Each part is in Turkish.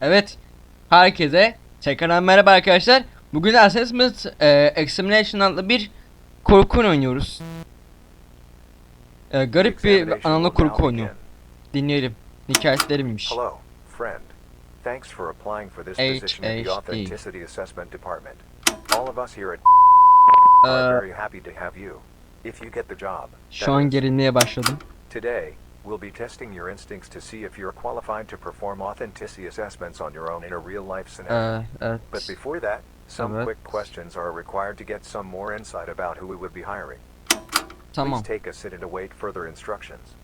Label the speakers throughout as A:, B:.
A: Evet. Herkese tekrardan merhaba arkadaşlar. Bugün Assessment e, Examination adlı bir korku oynuyoruz. E, garip bir analog korku oyunu. Dinleyelim. Hikayetlerimmiş.
B: Hello, friend. Thanks for applying for this position in the
A: E.
B: Authenticity Assessment Department. All of us here at
A: Ee,
B: are very happy to have you. If you get the job,
A: şu an gerilmeye başladım.
B: Today, we'll be testing your instincts to see if you're qualified to perform authenticity assessments on your own in a real-life scenario.
A: Ee, evet.
B: But before that, some
A: Evet.
B: quick questions are required to get some more insight about who we would be hiring.
A: Tamam.
B: Please take a sit and await further instructions.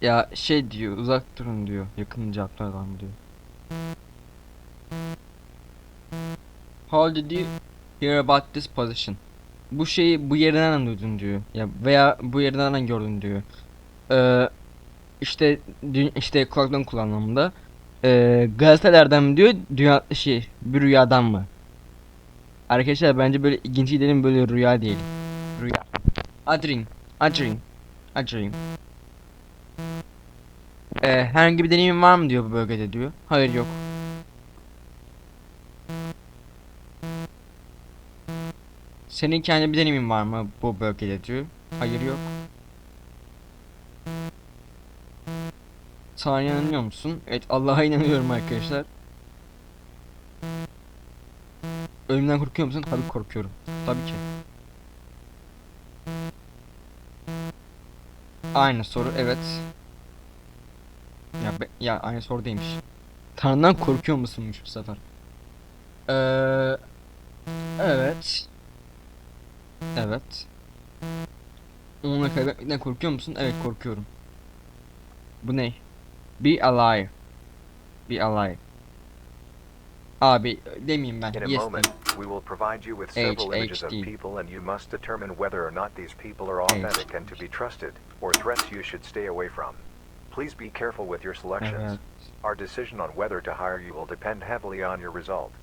A: Ya şey diyor uzak durun diyor. Yakın cevaplardan diyor. How did you hear about this position? Bu şeyi bu yerden duydun diyor. Ya veya bu yerden gördün diyor. Ee, işte işte kulaktan kullanımda. Ee, gazetelerden mi diyor? Dünya şey bir rüyadan mı? Arkadaşlar bence böyle ilginç gidelim böyle rüya diyelim. Rüya. A dream. A dream. A dream. Ee, herhangi bir deneyimin var mı diyor bu bölgede diyor. Hayır yok. Senin kendi bir deneyimin var mı bu bölgede diyor. Hayır yok. Tanrı'ya inanıyor musun? Evet Allah'a inanıyorum arkadaşlar. Ölümden korkuyor musun? Tabii korkuyorum. Tabii ki. Aynı soru evet. Ya, be- ya aynı soru değilmiş. Tanrı'dan korkuyor musunmuş bu sefer? Ee, evet. Evet. Onunla kaybetmekten korkuyor musun? Evet korkuyorum. Bu ne? Be alive. Be alive. Abi demeyeyim ben.
B: In a
A: Yes
B: moment, we will provide you with several images of
A: HHD.
B: people and you must determine whether or not these people are authentic and to be trusted, or threats you should stay away from. Please be careful with your selections.
A: Evet.
B: Our decision on whether to hire you will depend heavily on your results.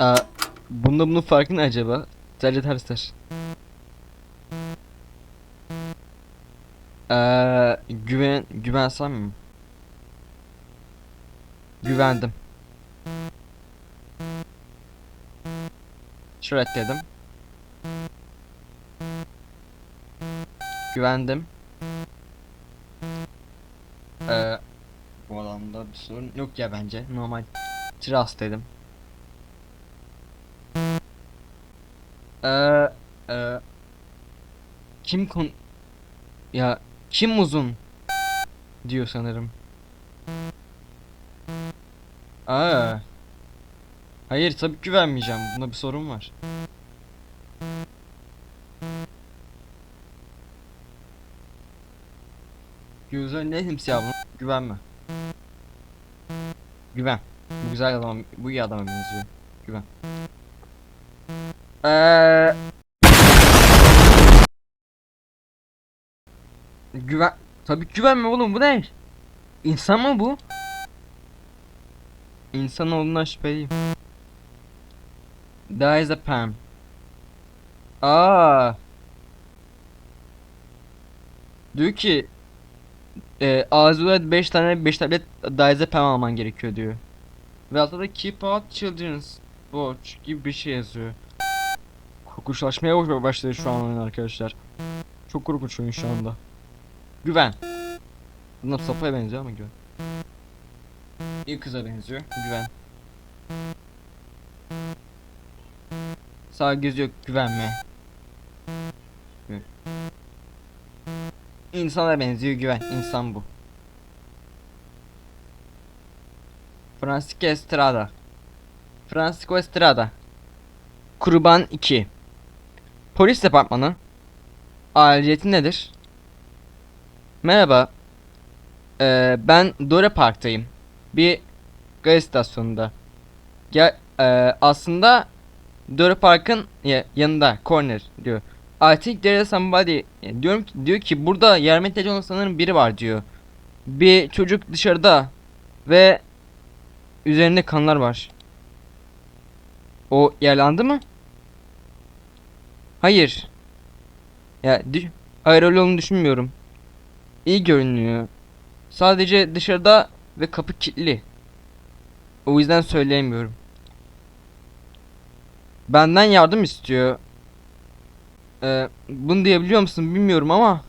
A: Aa, bunda bunun farkı ne acaba? Sadece tersler. Eee güven güvensem mi? Güvendim. Şöyle dedim. Güvendim. Eee bu adamda bir sorun yok ya bence. Normal. Trust dedim. Eee eee kim kon ya kim uzun diyor sanırım. Hayır tabii güvenmeyeceğim. Bunda bir sorun var. Güzel ne simsiyah bunu? Güvenme. Güven. Bu güzel adam, bu iyi adama benziyor. Güven. Eee Güven Tabii güvenme oğlum bu ne? İnsan mı bu? İnsan olduğundan şüpheliyim. Diazepam. Aa. Diyor ki e, ağzına 5 tane 5 tablet diazepam alman gerekiyor diyor. Ve altta da keep out children's watch gibi bir şey yazıyor. Korkunçlaşmaya başladı şu an oyun arkadaşlar. Çok korkunç oyun şu anda. Güven. Bunlar sopaya benziyor ama güven. İyi kıza benziyor. Güven. Sağ göz yok güvenme. Güven. İnsana benziyor güven. İnsan bu. Francisco Estrada. Francisco Estrada. Kurban 2. Polis departmanı. Ailiyeti nedir? Merhaba. Ee, ben Dora Park'tayım. Bir gaz istasyonunda. Ya e, aslında Dora Park'ın ya- yanında corner diyor. I think there is somebody e, diyorum ki diyor ki burada yardım ihtiyacı olan sanırım biri var diyor. Bir çocuk dışarıda ve üzerinde kanlar var. O yaralandı mı? Hayır. Ya dü- hayır öyle olduğunu düşünmüyorum. İyi görünüyor. Sadece dışarıda ve kapı kilitli. O yüzden söyleyemiyorum. Benden yardım istiyor. Ee, bunu diyebiliyor musun bilmiyorum ama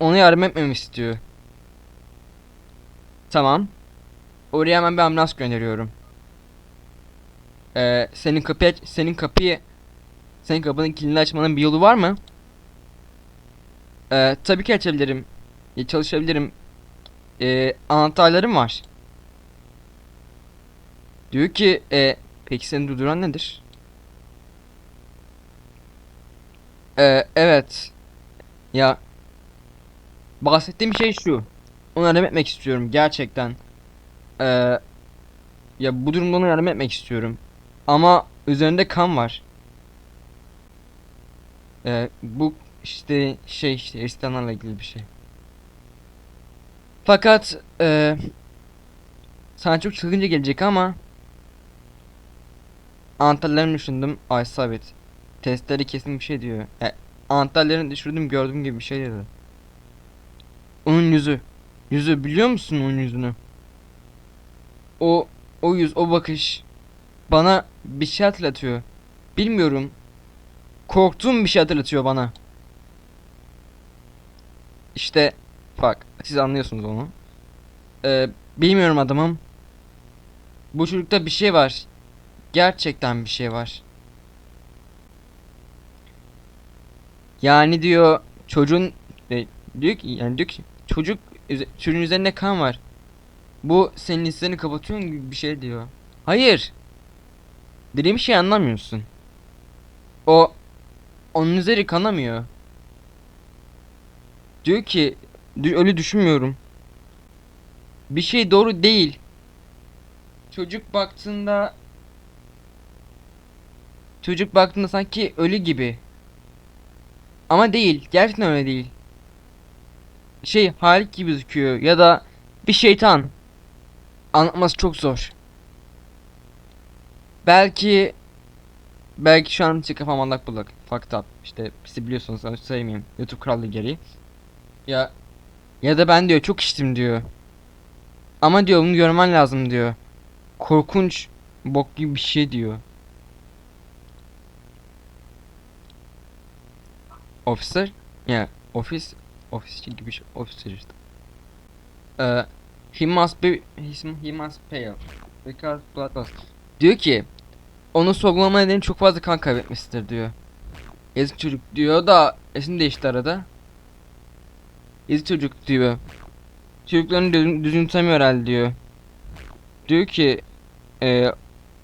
A: ona yardım etmemi istiyor. Tamam. Oraya hemen bir ambulans gönderiyorum. Ee, senin kapıyı senin kapıyı senin kapının kilidini açmanın bir yolu var mı? Ee, tabii ki açabilirim. Ya, çalışabilirim. Ee, anahtarlarım var. Diyor ki e, peki seni durduran nedir? Ee, evet. Ya bahsettiğim şey şu. Ona yardım etmek istiyorum gerçekten. Ee, ya bu durumda ona yardım etmek istiyorum. Ama üzerinde kan var. Ee, bu işte şey işte Hristiyanlarla ilgili bir şey. Fakat e, sana çok çılgınca gelecek ama anahtarlarımı düşündüm. Ay sabit. Testleri kesin bir şey diyor. E, anahtarlarını düşürdüm gördüm gibi bir şey dedi. Onun yüzü. Yüzü biliyor musun onun yüzünü? O o yüz o bakış bana bir şey hatırlatıyor. Bilmiyorum. Korktuğum bir şey hatırlatıyor bana. İşte bak siz anlıyorsunuz onu. Ee, bilmiyorum adamım. Bu çocukta bir şey var. Gerçekten bir şey var. Yani diyor çocuğun e, diyor yani diyor çocuk çocuğun üzerinde kan var. Bu senin hislerini kapatıyor gibi bir şey diyor. Hayır. Dediğim şey anlamıyorsun. O onun üzeri kanamıyor. Diyor ki "Dü- öyle düşünmüyorum. Bir şey doğru değil. Çocuk baktığında Çocuk baktığında sanki ölü gibi. Ama değil. Gerçekten öyle değil. Şey Halik gibi gözüküyor ya da bir şeytan. Anlatması çok zor. Belki belki şu an kafam allak bullak. Fucked up. İşte siz biliyorsunuz onu söylemeyeyim. YouTube krallığı gereği. Ya ya da ben diyor çok içtim diyor. Ama diyor bunu görmen lazım diyor. Korkunç bok gibi bir şey diyor. Officer? Yeah, office ofisçi gibi şey. Officer işte. Ee, he must be he, he must pay because blood loss. Diyor ki onu sorgulama nedeni çok fazla kan kaybetmesidir diyor. Yazık çocuk diyor da esin değişti arada. Yazık çocuk diyor. Çocuklarını düzgün, düzgün tutamıyor herhalde diyor. Diyor ki e,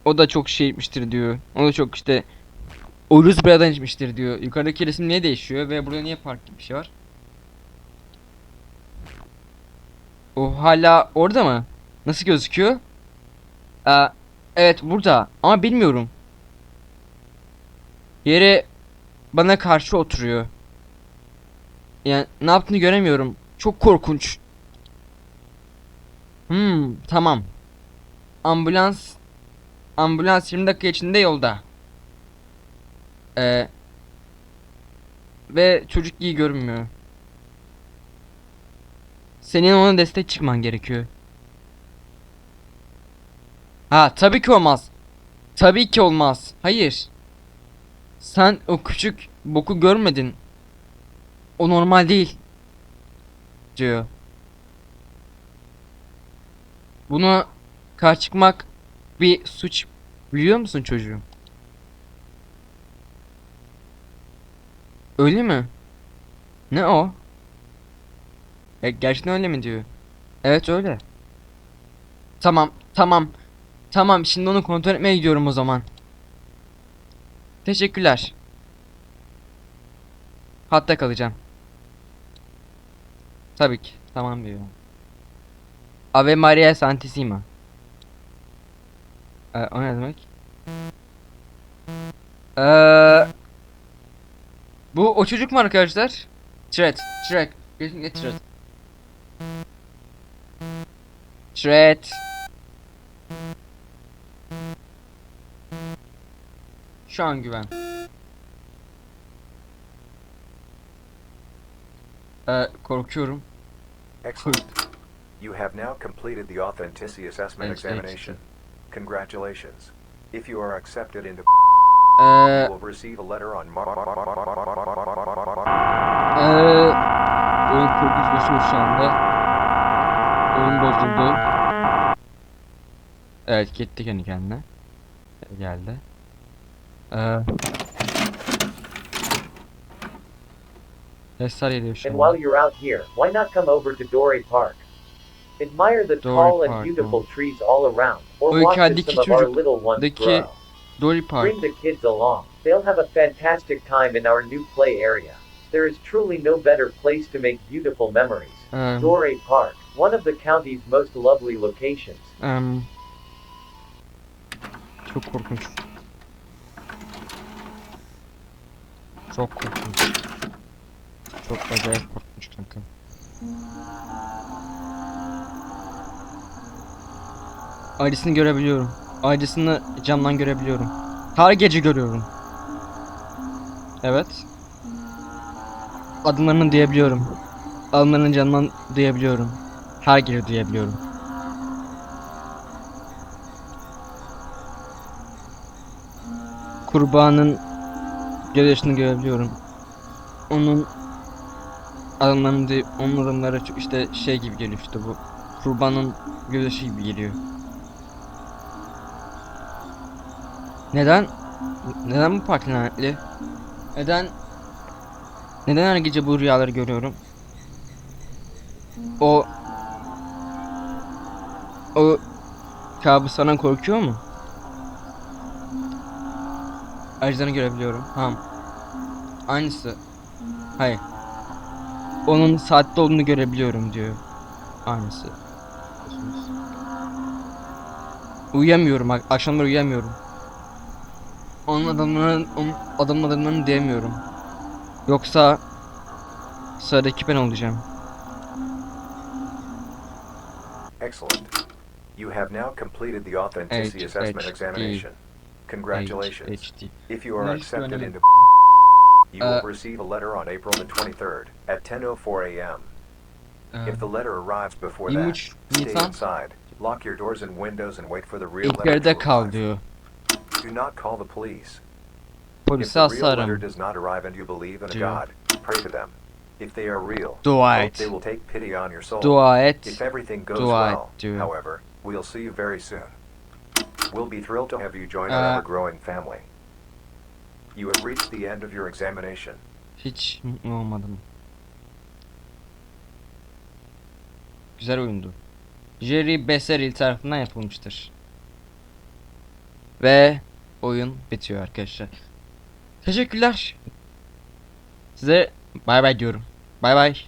A: o da çok şey etmiştir diyor. O da çok işte ucuz bir adam içmiştir diyor. Yukarıdaki resim niye değişiyor ve burada niye park gibi bir şey var? O hala orada mı? Nasıl gözüküyor? Aa, evet burada ama bilmiyorum. Yere bana karşı oturuyor. Yani ne yaptığını göremiyorum. Çok korkunç. Hmm, tamam. Ambulans ambulans 20 dakika içinde yolda. Ee, ve çocuk iyi görünmüyor. Senin ona destek çıkman gerekiyor. Ha tabii ki olmaz. Tabii ki olmaz. Hayır. Sen o küçük boku görmedin. O normal değil. Diyor. Buna karşı çıkmak bir suç biliyor musun çocuğum? Öyle mi? Ne o? E, gerçekten öyle mi diyor? Evet öyle. Tamam, tamam. Tamam, şimdi onu kontrol etmeye gidiyorum o zaman. Teşekkürler. Hatta kalacağım. Tabii ki. Tamam diyor. Ave Maria Santissima. Ee, o ne demek? Eee... Bu o çocuk mu arkadaşlar? Shred. Shrek. Kesinlikle Shred. Shred. Şu an güven. Ee, korkuyorum.
B: Excellent. You have now completed the authenticity assessment examination. Congratulations. If you are accepted into
A: Ee, ee, oyun kurgusu şu anda. Oyun bozuldu. Evet gitti kendi kendine. Geldi. Ee, Sesler geliyor şu
C: And
A: anda.
C: while you're out here, why not come over to Dore Park? Admire the
A: Dory
C: tall and beautiful
A: hmm.
C: trees all around, or
A: O
C: watch as
A: hikayedeki
C: some of our little ones grow.
A: Dory Park.
C: Bring the kids along. They'll have a fantastic time in our new play area. There is truly no better place to make beautiful memories.
A: Ee,
C: Dore Park, one of the county's most lovely locations.
A: em, çok korkunç. Çok korkunç. Çok acayip korkunç kanka. Ailesini görebiliyorum. Ailesini camdan görebiliyorum. Her gece görüyorum. Evet. Adımlarını duyabiliyorum. Adımlarını camdan duyabiliyorum. Her gece duyabiliyorum. Kurbanın gözyaşını görebiliyorum. Onun adımlarını onun adımları işte şey gibi geliyor işte bu. Kurbanın gözyaşı gibi geliyor. Neden? Neden bu park lanetli? Neden? Neden her gece bu rüyaları görüyorum? O o kabuslardan korkuyor mu? Ayrıca görebiliyorum. Tamam. Aynısı. Hayır. Onun saatte olduğunu görebiliyorum diyor. Aynısı. Uyuyamıyorum. ak- Akşamları uyuyamıyorum. Onun adamların, onun adam adamlarını diyemiyorum. Yoksa sıradaki ben olacağım.
B: Excellent. You have now completed the authenticity
A: H,
B: assessment
A: H,
B: examination. Congratulations.
A: H, HD.
B: If you are accepted into you will
A: Uh,
B: receive a letter on April the 23rd at 10:04 a.m.
A: Ee,
B: If the letter arrives before that,
A: 23
B: stay inside. Lock your doors and windows and wait for the real
A: ilk
B: letter
A: yerde kal
B: arrive.
A: diyor.
B: Do not call the police. Letter
A: asarım.
B: does not arrive and you believe in a. God, pray to them. If they are real,
A: Dua et.
B: they will take pity on your soul.
A: Dua et.
B: If everything goes
A: Dua et
B: well,
A: diyor.
B: however, we'll see you very soon. We'll be thrilled to have you join
A: Uh,
B: our ever-growing family. You have reached the end of your examination.
A: Hiç mutlu olmadım. Güzel oyundu. Jerry Besseril tarafından yapılmıştır. Ve oyun bitiyor arkadaşlar. Teşekkürler. Size bay bay diyorum. Bay bay.